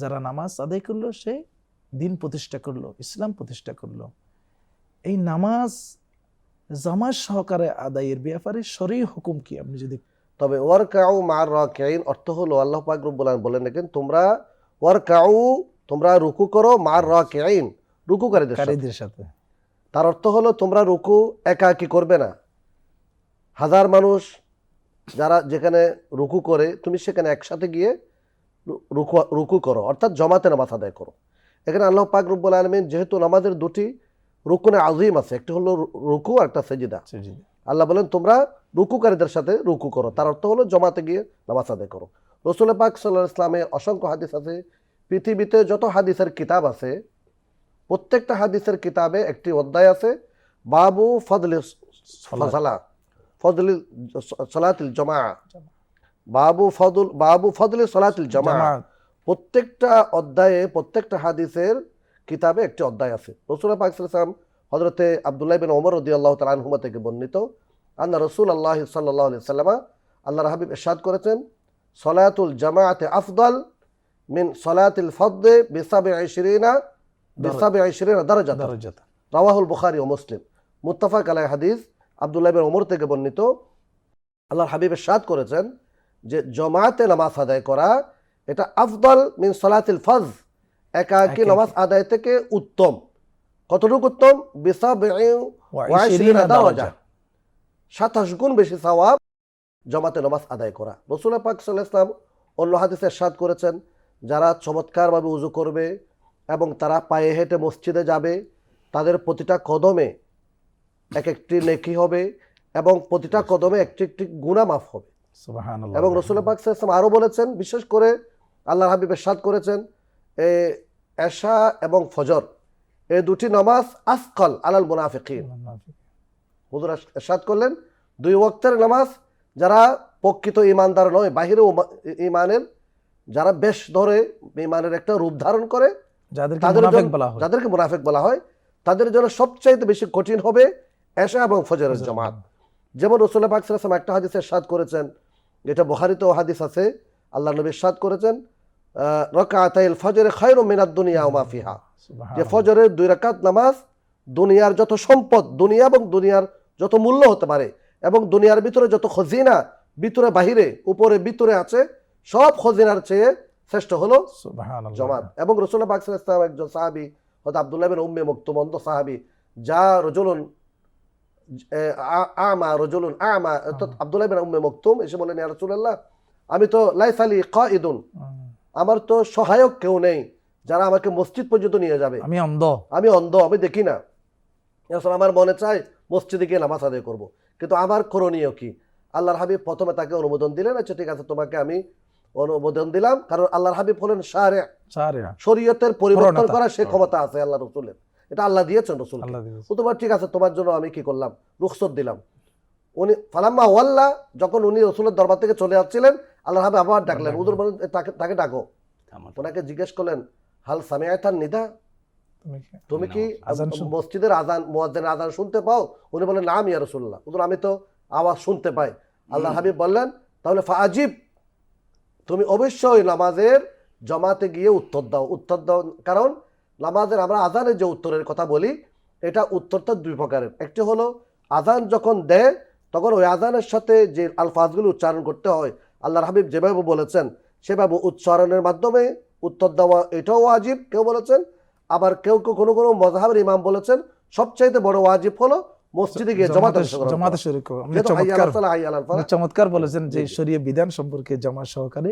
যারা নামাজ আদায় করল সে দিন প্রতিষ্ঠা করল ইসলাম প্রতিষ্ঠা করল। এই নামাজ জামাজ সহকারে আদায়ের ব্যাপারে শরী হুকুম কি? আপনি যদি তবে ওয়ার কাউ মার রাকিন অর্থ হলো আল্লাহ পাক রব্বুল আলামিন বলেন দেখেন তোমরা ওয়ার কাউ তোমরা রুকু করো মার রাকিন রুকুকারীদের সাথে। কারীদের সাথে। তার অর্থ হলো তোমরা রুকু একা একই করবে না। হাজার মানুষ যারা যেখানে রুকু করে তুমি সেখানে একসাথে গিয়ে রুকু রুকু করো অর্থাৎ জমাতে নামাজ আদায় করো। এখানে আল্লাহ পাক রব্বুল আলমিন যেহেতু নামাজের দুটি রুকুনে আজিম আছে একটি হলো রুকু আর একটা সেজিদা। আল্লাহ বলেন তোমরা রুকুকারীদের সাথে রুকু করো তার অর্থ হলো জমাতে গিয়ে নামাজ আদায় করো। রসুল পাক সাল্লাহ ইসলামের অসংখ্য হাদিস আছে। পৃথিবীতে যত হাদিসের কিতাব আছে প্রত্যেকটা হাদিসের কিতাবে একটি অধ্যায় আছে বাবু ফদলি সলাত। ফজলা সলাতিল জমা বাবু ফদুল বাবু ফদলি সলাতুল জমা প্রত্যেকটা অধ্যায়ে প্রত্যেকটা হাদিসের কিতাবে একটি অধ্যায় আছে। রসুল পাক সাল্লাম হজরতে আবদুল্লাহ বিন ওমর রদি আল্লাহ তালহুমা থেকে বর্ণিত আল্লাহ রসুল আল্লাহ সাল্লাহ সাল্লামা আল্লাহ হাবিব এরশাদ করেছেন সলাতুল জামাআতে আফদল মিন সলাতিল ফদ্দে বিসাবে আইশরিনা বিসাবে আইশরিনা দারাজাত। দরজাত। রাওয়াহুল বুখারি ও মুসলিম। মুত্তাফাক আলাই হাদিস আবদুল্লাহ বিন ওমর থেকে বর্ণিত। আল্লাহর হাবিব এরশাদ করেছেন যে জমাতে নামাজ আদায় করা এটা আফদল মিন সলাতিল ফজ একাকি। নামাজ আদায় থেকে উত্তম। কতটুকু উত্তম? সাতাশ গুণ বেশি সওয়াব জমাতে নামাজ আদায় করা। রসুল পাক ইসলাম অন্য হাদিসে সাদ করেছেন যারা চমৎকারভাবে উজু করবে এবং তারা পায়ে হেঁটে মসজিদে যাবে তাদের প্রতিটা কদমে এক একটি নেকি হবে এবং প্রতিটা কদমে একটি একটি গুণা মাফ হবে। এবং রসুল পাক সাল্লাল্লাহু আরও বলেছেন বিশেষ করে আল্লাহ হাবিবের সাদ করেছেন এ এশা এবং ফজর এই দুটি নামাজ আসকল আলাল মুনাফিকিন। হুজুর এরশাদ করলেন দুই ওয়াক্তের নামাজ যারা প্রকৃত ইমানদার নয় বাহিরে ইমানের যারা বেশ ধরে ইমানের একটা রূপ ধারণ করে যাদেরকে মুনাফিক বলা হয়। মুনাফেক বলা হয় তাদের জন্য সবচাইতে বেশি কঠিন হবে এশা এবং ফজরের জামাত। যেমন রসুল্লাহ পাক ওয়াসাল্লাম একটা হাদিসে সাদ করেছেন যেটা বুখারীতেও হাদিস আছে আল্লাহ নবী সাদ করেছেন রকাতাইল ফজরে খায়রু মিনাদ দুনিয়া যে ফজরের দুই রাকাত নামাজ দুনিয়ার যত সম্পদ দুনিয়া এবং দুনিয়ার যত মূল্য হতে পারে এবং দুনিয়ার ভিতরে যত খজিনা ভিতরে বাহিরে উপরে ভিতরে আছে সব খজিনার চেয়ে শ্রেষ্ঠ হলো। জমাত। এবং রসুল্লাহ পাক সাল্লাল্লাহু আলাইহি ওয়াসাল্লাম একজন সাহাবী হয়তো আব্দুল্লাহ বিন উম্মে মকতুম অন্ধ সাহাবী যা রজুলুন আমা রজুলুন আমা আব্দুল্লাহ বিন উম্মে মকতুম এসে বলেন ইয়া রাসূলুল্লাহ আমি তো লাইসালি কাইদুন হুম। আমার তো সহায়ক কেউ নেই যারা আমাকে মসজিদ পর্যন্ত নিয়ে যাবে। আমি অন্ধ। আমি অন্ধ আমি দেখি না। আমার মনে চায় মসজিদে গিয়ে নামাজ আদায় করব। কিন্তু আমার করণীয় কি? আল্লাহর হাবিব প্রথমে তাকে অনুমোদন দিলেন আচ্ছা ঠিক আছে তোমাকে আমি অনুমোদন দিলাম। কারণ আল্লাহর হাবিব হলেন সারে সারে শরীয়তের পরিবর্তন। করার সে ক্ষমতা আছে আল্লাহ রসুলের। এটা আল্লাহ দিয়েছেন রসুল ও তোমার ঠিক আছে তোমার জন্য আমি কি করলাম? রুখসত দিলাম। উনি ফালাম্মা ওয়াল্লা যখন উনি রসুলের দরবার থেকে চলে যাচ্ছিলেন আল্লাহ হাবিব আবার ডাকলেন। উদুর বলেন তাকে তাকে ডাকো। ওনাকে জিজ্ঞেস করলেন হাল সামিয়াতান নিদা? তুমি কি- তুমি কি মসজিদের আজান মুয়াজ্জিনের আজান শুনতে পাও? উনি বলেন নাম ইয়া রাসূলুল্লাহ। হুজুর আমি তো আওয়াজ শুনতে পাই। আল্লাহ হাবিব বললেন তাহলে ফাজিব তুমি অবশ্যই নামাজের জমাতে গিয়ে উত্তর দাও। উত্তর দাও কারণ নামাজের আমরা আজানের যে উত্তরের কথা বলি এটা উত্তরটা দুই প্রকারের একটি হলো আজান যখন দেয় তখন ওই আজানের সাথে যে আলফাজগুলো উচ্চারণ করতে হয় আল্লাহর হাবিব যেভাবে বলেছেন সেভাবে উচ্চারণের মাধ্যমে উত্তর দেওয়া এটাও ওয়াজিব কেউ বলেছেন আবার কেউ কেউ কোনো কোনো মজাহাবের ইমাম বলেছেন সবচাইতে বড় ওয়াজিব হলো মসজিদে গিয়ে জমাতে হাইয়া চমৎকার বলেছেন যে। শরীয় বিধান সম্পর্কে জামাত সহকারে।